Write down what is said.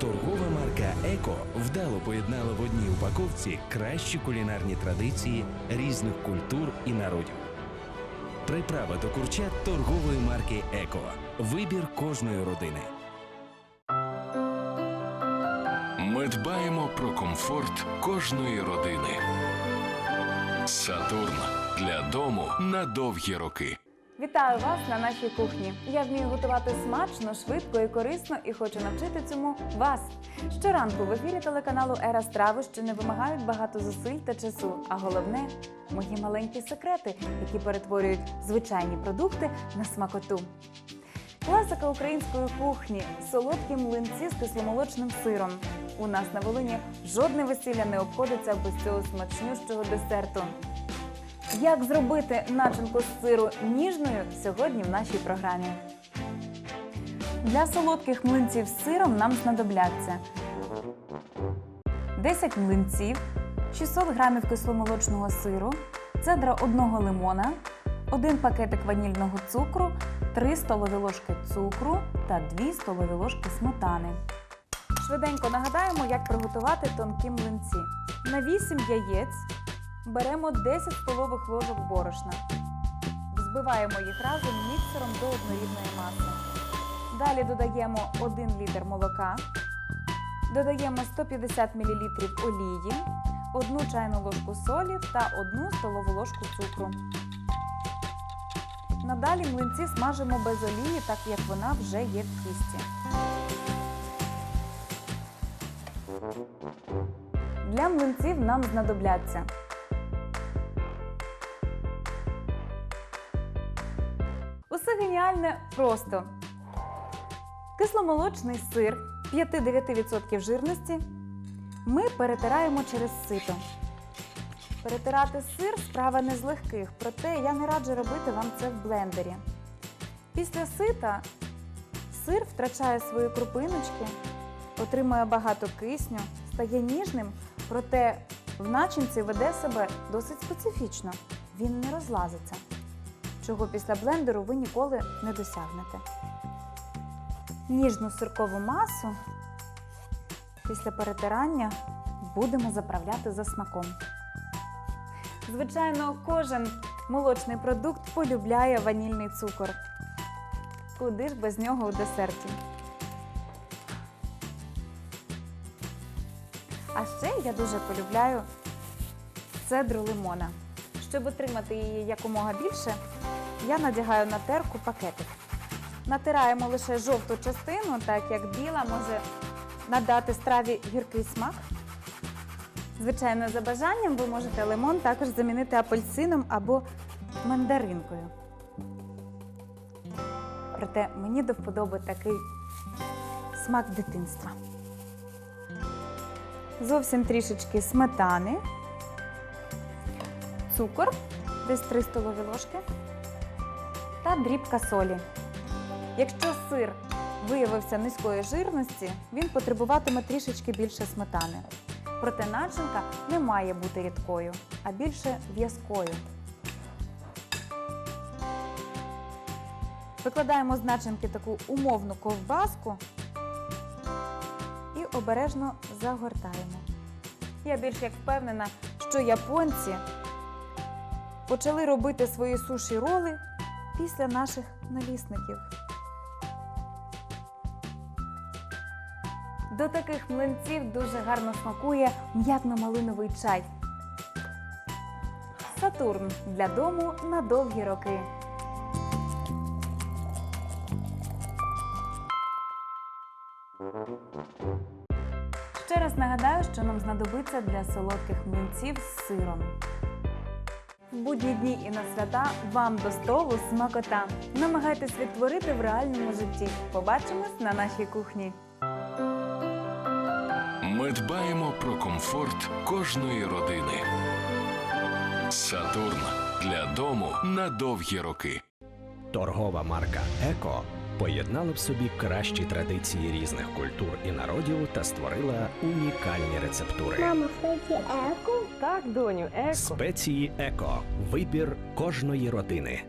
Торгова марка Еко вдало поєднала в одній упаковці кращі кулінарні традиції різних культур і народів. Приправа до курчат торгової марки Еко. Вибір кожної родини. Ми дбаємо про комфорт кожної родини. Сатурн для дому на довгі роки. Вітаю вас на нашій кухні. Я вмію готувати смачно, швидко і корисно і хочу навчити цьому вас. Щоранку в ефірі телеканалу Ера страви, що не вимагають багато зусиль та часу. А головне мої маленькі секрети, які перетворюють звичайні продукти на смакоту. Класика української кухні солодкі млинці з кисломолочним сиром. У нас на Волині жодне весілля не обходиться без цього смачнющого десерту. Як зробити начинку з сиру ніжною сьогодні в нашій програмі? Для солодких млинців з сиром нам знадобляться 10 млинців, 600 грамів кисломолочного сиру, цедра одного лимона, 1 пакетик ванільного цукру, 3 столові ложки цукру та 2 столові ложки сметани. Швиденько нагадаємо, як приготувати тонкі млинці. На 8 яєць беремо 10 столових ложок борошна. Взбиваємо їх разом міксером до однорідної маси. Далі додаємо 1 літр молока, додаємо 150 мл олії, 1 чайну ложку солі та 1 столову ложку цукру. Надалі млинці смажимо без олії, так як вона вже є в тісті. Для млинців нам знадобляться Усе геніальне просто. Кисломолочний сир 5-9% жирності ми перетираємо через сито. Перетирати сир справа не з легких, проте я не раджу робити вам це в блендері. Після сита сир втрачає свої крупиночки, отримує багато кисню, стає ніжним, проте в начинці веде себе досить специфічно. Він не розлазиться чого після блендеру ви ніколи не досягнете. Ніжну сиркову масу після перетирання будемо заправляти за смаком. Звичайно, кожен молочний продукт полюбляє ванільний цукор. Куди ж без нього у десерті? А ще я дуже полюбляю цедру лимона. Щоб отримати її якомога більше, я надягаю на терку пакетик. Натираємо лише жовту частину, так як біла може надати страві гіркий смак. Звичайно, за бажанням ви можете лимон також замінити апельсином або мандаринкою. Проте мені до вподоби такий смак дитинства. Зовсім трішечки сметани, цукор, десь 3 столові ложки та дрібка солі. Якщо сир виявився низької жирності, він потребуватиме трішечки більше сметани. Проте начинка не має бути рідкою, а більше в'язкою. Викладаємо з начинки таку умовну ковбаску і обережно загортаємо. Я більш як впевнена, що японці почали робити свої суші роли після наших налісників. До таких млинців дуже гарно смакує м'ятно-малиновий чай. Сатурн для дому на довгі роки. Ще раз нагадаю, що нам знадобиться для солодких млинців з сиром. В будні дні і на свята вам до столу смакота. Намагайтесь відтворити в реальному житті. Побачимось на нашій кухні. Ми дбаємо про комфорт кожної родини. Сатурн для дому на довгі роки. Торгова марка Еко поєднала в собі кращі традиції різних культур і народів та створила унікальні рецептури. Мама, еко. Так, доню, еко. Спеції Еко. Вибір кожної родини.